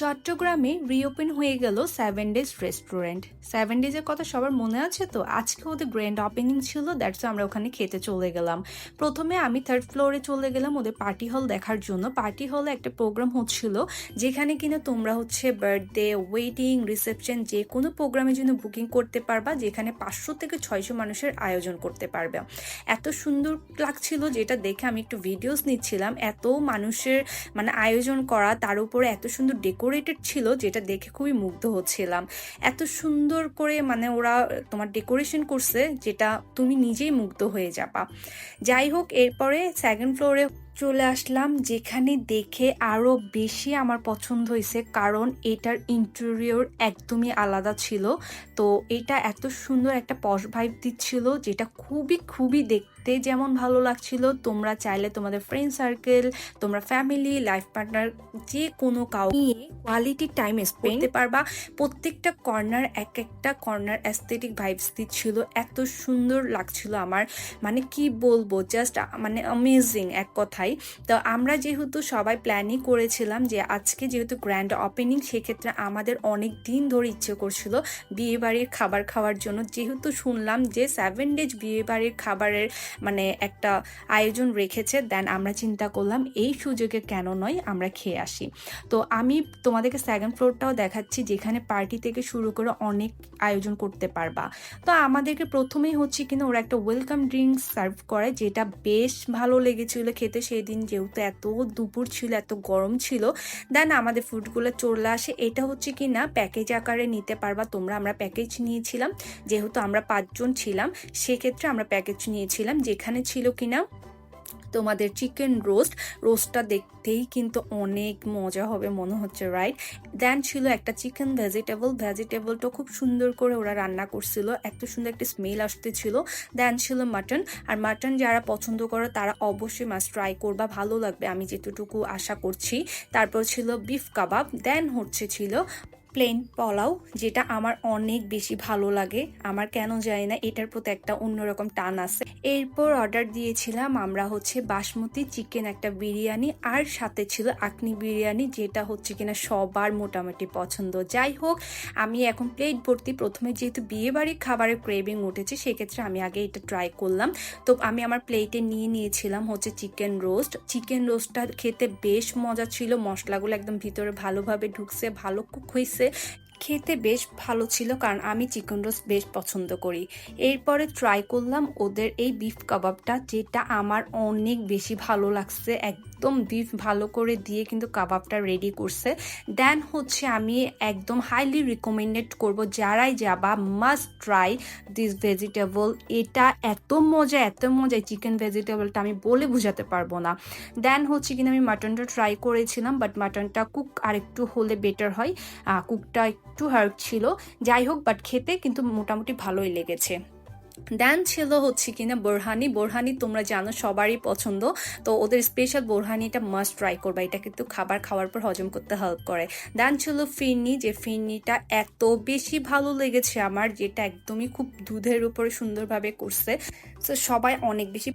চট্টগ্রামে রিওপেন হয়ে গেল সেভেন ডেজ রেস্টুরেন্ট সেভেন ডেজের কথা সবার মনে আছে তো? আজকে ওদের গ্র্যান্ড ওপেনিং ছিল দ্যাটস আমরা ওখানে খেতে চলে গেলাম। প্রথমে আমি থার্ড ফ্লোরে চলে গেলাম ওদের পার্টি হল দেখার জন্য। পার্টি হলে একটা প্রোগ্রাম হচ্ছিল, যেখানে কিনা তোমরা হচ্ছে বার্থডে ওয়েডিং রিসেপশন যে কোনো প্রোগ্রামের জন্য বুকিং করতে পারবা, যেখানে পাঁচশো থেকে ছয়শো মানুষের আয়োজন করতে পারবে। এত সুন্দর লাগছিল যেটা দেখে আমি একটু ভিডিওস নিচ্ছিলাম। এত মানুষের মানে আয়োজন করা, তার উপরে এত সুন্দর ডেকোরেটেড ছিল, যেটা দেখে খুবই মুগ্ধ হচ্ছিলাম। এত সুন্দর করে মানে ওরা তোমার ডেকোরেশন করছে, যেটা তুমি নিজেই মুগ্ধ হয়ে যাবা। যাই হোক, এরপরে সেকেন্ড ফ্লোরে চলে আসলাম, যেখানে দেখে আরও বেশি আমার পছন্দ হয়েছে, কারণ এটার ইন্টেরিয়র একদমই আলাদা ছিল। তো এটা এত সুন্দর একটা পশ ভাইব দিচ্ছিল, যেটা খুবই খুবই দেখতে যেমন ভালো লাগছিল তোমরা চাইলে তোমাদের ফ্রেন্ড সার্কেল তোমরা ফ্যামিলি লাইফ পার্টনার যে কোনো কাউ নিয়ে কোয়ালিটি টাইম স্পেন্ড করতে পারবা। প্রত্যেকটা কর্নার এক একটা কর্নার অ্যাস্থেটিক ভাইবস দিচ্ছিল। এত সুন্দর লাগছিল আমার। মানে কি বলব? জাস্ট মানে অ্যামেজিং এক কথায়। তো আমরা যেহেতু সবাই প্ল্যানই করেছিলাম যে আজকে যেহেতু গ্র্যান্ড ওপেনিং সেক্ষেত্রে আমাদের অনেক দিন ধরে ইচ্ছে করছিল বিয়ে বাড়ির খাবার খাওয়ার জন্য। যেহেতু শুনলাম যে সেভেন ডেজ বিয়ে বাড়ির খাবারের মানে একটা আয়োজন রেখেছে দেন আমরা চিন্তা করলাম এই সুযোগে কেন নয় আমরা খেয়ে আসি। তো আমি তোমাদেরকে সেকেন্ড ফ্লোরটাও দেখাচ্ছি, যেখানে পার্টি থেকে শুরু করে অনেক আয়োজন করতে পারবা। তো আমাদেরকে প্রথমেই হচ্ছে কিনা ওরা একটা ওয়েলকাম ড্রিঙ্কস সার্ভ করে যেটা বেশ ভালো লেগেছিল খেতে সেই দিন যেহেতু এত দুপুর ছিল, এত গরম ছিল দেন আমাদের ফুডগুলো চলে আসে। এটা হচ্ছে কি না প্যাকেজ আকারে নিতে পারবা, তোমরা আমরা প্যাকেজ নিয়েছিলাম, যেহেতু আমরা পাঁচজন ছিলাম, সেক্ষেত্রে আমরা প্যাকেজ নিয়েছিলাম যেখানে ছিল কিনা, তোমাদের চিকেন রোস্ট রোস্টটা দেখতেই কিন্তু অনেক মজা হবে মনে হচ্ছে রাইট দেন ছিল একটা চিকেন ভেজিটেবল ভেজিটেবলটা খুব সুন্দর করে ওরা রান্না করছিল, এত সুন্দর একটা স্মেল আসতেছিল দেন ছিল মাটন আর মাটন যারা পছন্দ করো তারা অবশ্যই মাস্ট ট্রাই করবা, ভালো লাগবে, আমি যেটুকু আশা করছি। তারপর ছিল বিফ কাবাব দেন হচ্ছে ছিল প্লেন পোলাও, যেটা আমার অনেক বেশি ভালো লাগে। আমার কেন জানি না, এটার প্রতি একটা অন্যরকম টান আছে। এরপর অর্ডার দিয়েছিলাম আমরা হচ্ছে বাসমতি চিকেন একটা বিরিয়ানি, আর সাথে ছিল আকনি বিরিয়ানি, যেটা হচ্ছে কিনা সবার মোটামুটি পছন্দ। যাই হোক, আমি এখন প্লেট ভর্তি। প্রথমে যেহেতু বিয়ে বাড়ির খাবারের ক্রেভিং উঠেছে, সেক্ষেত্রে আমি আগে এটা ট্রাই করলাম। তো আমি আমার প্লেটে নিয়ে নিয়েছিলাম হচ্ছে চিকেন রোস্ট চিকেন রোস্টটা খেতে বেশ মজা ছিল। মশলাগুলো একদম ভিতরে ভালোভাবে ঢুকছে, ভালো কুক হয়েছে। você খেতে বেশ ভালো ছিল কারণ আমি চিকেন রোস্ট বেশ পছন্দ করি। এরপরে ট্রাই করলাম ওদের এই বিফ কাবাবটা যেটা আমার অনেক বেশি ভালো লাগছে। একদম বিফ ভালো করে দিয়ে কিন্তু কাবাবটা রেডি করছে। দেন হচ্ছে আমি একদম হাইলি রিকমেন্ডেড করব যারাই যাবা মাস্ট ট্রাই দিস ভেজিটেবল এটা এত মজা এত মজা চিকেন ভেজিটেবলটা আমি বলে বোঝাতে পারব না। দেন হচ্ছে কিনা আমি মাটনটা ট্রাই করেছিলাম বাট মাটনটা কুক আরেকটু হলে বেটার হয়। কুকটা একটু হার্ড ছিল। যাই হোক বাট খেতে কিন্তু মোটামুটি ভালোই লেগেছে। দেন ছিল হচ্ছে কিনা বোরহানি। বোরহানি তোমরা জানো সবারই পছন্দ। তো ওদের স্পেশাল বোরহানিটা মাস্ট ট্রাই করবা। এটা কিন্তু খাবার খাওয়ার পর হজম করতে হেল্প করে। দেন ছিল ফিরনি। যে ফিরনিটা এত বেশি ভালো লেগেছে আমার, যেটা একদমই খুব দুধের উপরে সুন্দরভাবে করছে। তো সবাই অনেক বেশি